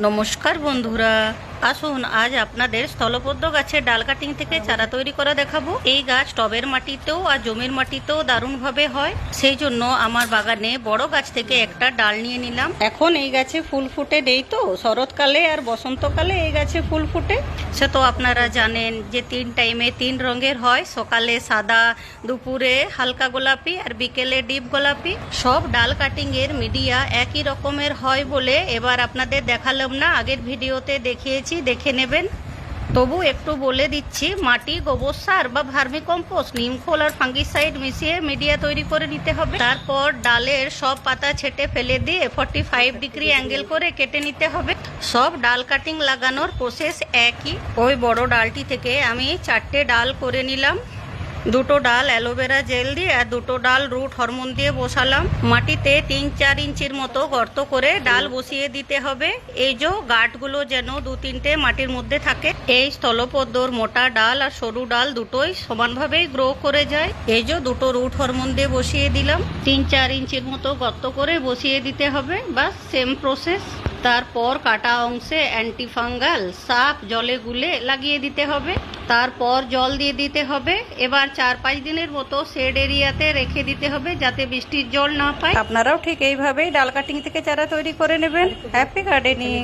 নমস্কার বন্ধুরা। আসুন, আজ আপনাদের স্থলপদ্ম গাছের ডাল কাটিং থেকে চারা তৈরি করা দেখাবো। এই গাছ টবের মাটিতেও আর জমির মাটিতেও দারুণভাবে হয়। সেই জন্য আমার বাগানে বড় গাছ থেকে একটা ডাল নিয়ে নিলাম। এখন এই গাছে ফুল ফুটে নেই তো, শরৎকালে আর বসন্তকালে এই গাছে ফুল ফুটে। সে তো আপনারা জানেন যে তিন টাইমে তিন রঙের হয়। সকালে সাদা, দুপুরে হালকা গোলাপি আর বিকেলে ডিপ গোলাপি। সব ডাল কাটিং এর মিডিয়া একই রকমের হয় বলে এবার আপনাদের দেখালাম না, আগের ভিডিওতে দেখিয়েছি। দেখে নেবেন। তবু একটু বলে দিচ্ছি, মাটি, গোবর সার বা ভার্মি কম্পোস্ট নিমখোল আর ফাঙ্গিসাইড মিশিয়ে মিডিয়া তৈরি করে নিতে হবে। তারপর ডালের সব পাতা ছেটে ফেলে দিয়ে ফর্টি ফাইভ ডিগ্রি অ্যাঙ্গেল করে কেটে নিতে হবে। সব ডাল কাটিং লাগানোর প্রসেস একই। ওই বড় ডালটি থেকে আমি চারটে ডাল করে নিলাম। দুটো ডাল অ্যালোভেরা জেল দিয়ে আর দুটো ডাল রুট হরমোন দিয়ে বসালাম। মাটিতে তিন চার ইঞ্চির মতো গর্ত করে ডাল বসিয়ে দিতে হবে। এই যে গাঁটগুলো যেন দু তিনটে মাটির মধ্যে থাকে, এই স্থলপদ্মর মোটা ডাল আর সরু ডাল দুটোই সমানভাবেই গ্রো করে যায়। এই যে দুটো রুট হরমোন দিয়ে বসিয়ে দিলাম। তিন চার ইঞ্চির মতো গর্ত করে বসিয়ে দিতে হবে। বা সেম প্রসেস তারপর কাটা অংশে অ্যান্টিফাঙ্গাল সাপ, জলে গুলে লাগিয়ে দিতে হবে। তারপর জল দিয়ে দিতে হবে। এবার চার পাঁচ দিনের মতো শেড এরিয়াতে রেখে দিতে হবে যাতে বৃষ্টির জল না পায়। আপনারাও ঠিক এইভাবেই ডাল কাটিং থেকে চারা তৈরি করে নেবেন। Happy gardening